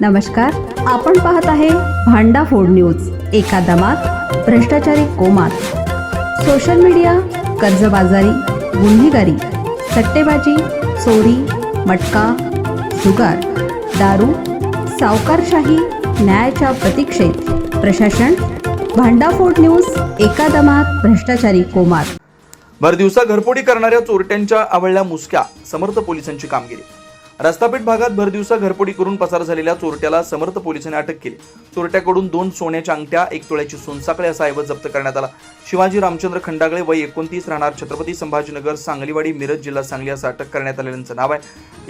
नमस्कार आपण पाहत आहे भांडा फोड न्यूज एका दमात भ्रष्टाचारी कोमात. सोशल मीडिया कर्जबाजारी गुन्हेगारी सट्टेबाजी चोरी मटका जुगार दारू सावकारशाही न्यायाच्या प्रतीक्षेत. प्रशासन भांडाफोड न्यूज एका दमात भ्रष्टाचारी कोमात. भरदिवसा घरफोडी करणाऱ्या चोरट्यांच्या आवळल्या मुसक्या समर्थ पोलिसांची कामगिरी. रस्तापेठ भागात भरदिवसा घरपोडी करून पसार झालेल्या चोरट्याला समर्थ पोलिसांनी अटक केली. चोरट्याकडून दोन सोन्याच्या अंगठ्या एक तोळ्याची सोनसाकळे असा ऐवज जप्त करण्यात आला. शिवाजी रामचंद्र खंडागळे वय एकोणतीस राहणार छत्रपती संभाजीनगर सांगलीवाडी मिरज जिल्हा सांगली असं अटक करण्यात आलेल्यांचं नाव आहे.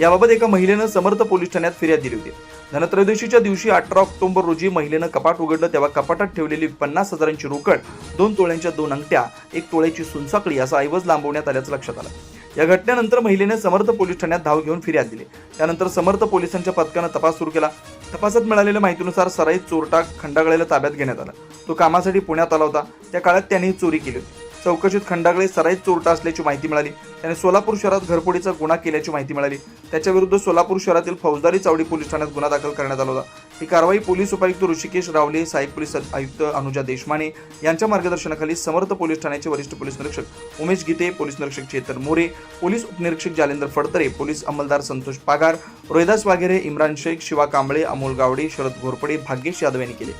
याबाबत एका महिलेनं समर्थ पोलीस ठाण्यात फिर्याद दिली होती. धनत्रयोदशीच्या दिवशी अठरा ऑक्टोबर रोजी महिलेनं कपाट उघडलं तेव्हा कपाटात ठेवलेली पन्नास हजारांची रोकड दोन तोळ्यांच्या दोन अंगठ्या एक तोळ्याची सुनसाकळी असा ऐवज लांबवण्यात आल्याचं लक्षात आलं. या घटनेनंतर महिलेने समर्थ पोलीस ठाण्यात धाव घेऊन फिर्याद दिली. त्यानंतर समर्थ पोलिसांच्या पथकानं तपास सुरू केला. तपासात मिळालेल्या माहितीनुसार सराईत चोरटा खंडागळेला ताब्यात घेण्यात आला. तो कामासाठी पुण्यात आला होता. त्या काळात त्याने ही चोरी केली होती. चौकशीत खंडाकडे सराईत चोरटा असल्याची माहिती मिळाली. त्याने सोलापूर शहरात घरफोडीचा गुन्हा केल्याची माहिती मिळाली. त्याच्याविरुद्ध सोलापूर शहरातील फौजदारी चावडी पोलीस ठाण्यात गुन्हा दाखल करण्यात आला होता. ही कारवाई पोलीस उपायुक्त ऋषिकेश रावले सहाय्यक पोलीस आयुक्त अनुजा देशमाने यांच्या मार्गदर्शनाखाली समर्थ पोलीस ठाण्याचे वरिष्ठ पोलीस निरीक्षक उमेश गीते पोलीस निरीक्षक चेतन मोरे पोलीस उपनिरीक्षक जालेंद्र फडतरे पोलीस अंमलदार संतोष पागार रोहिदास वाघेरे इम्रान शेख शिवा कांबळे अमोल गावडे शरद घोरपडे भाग्येश यादव यांनी केले.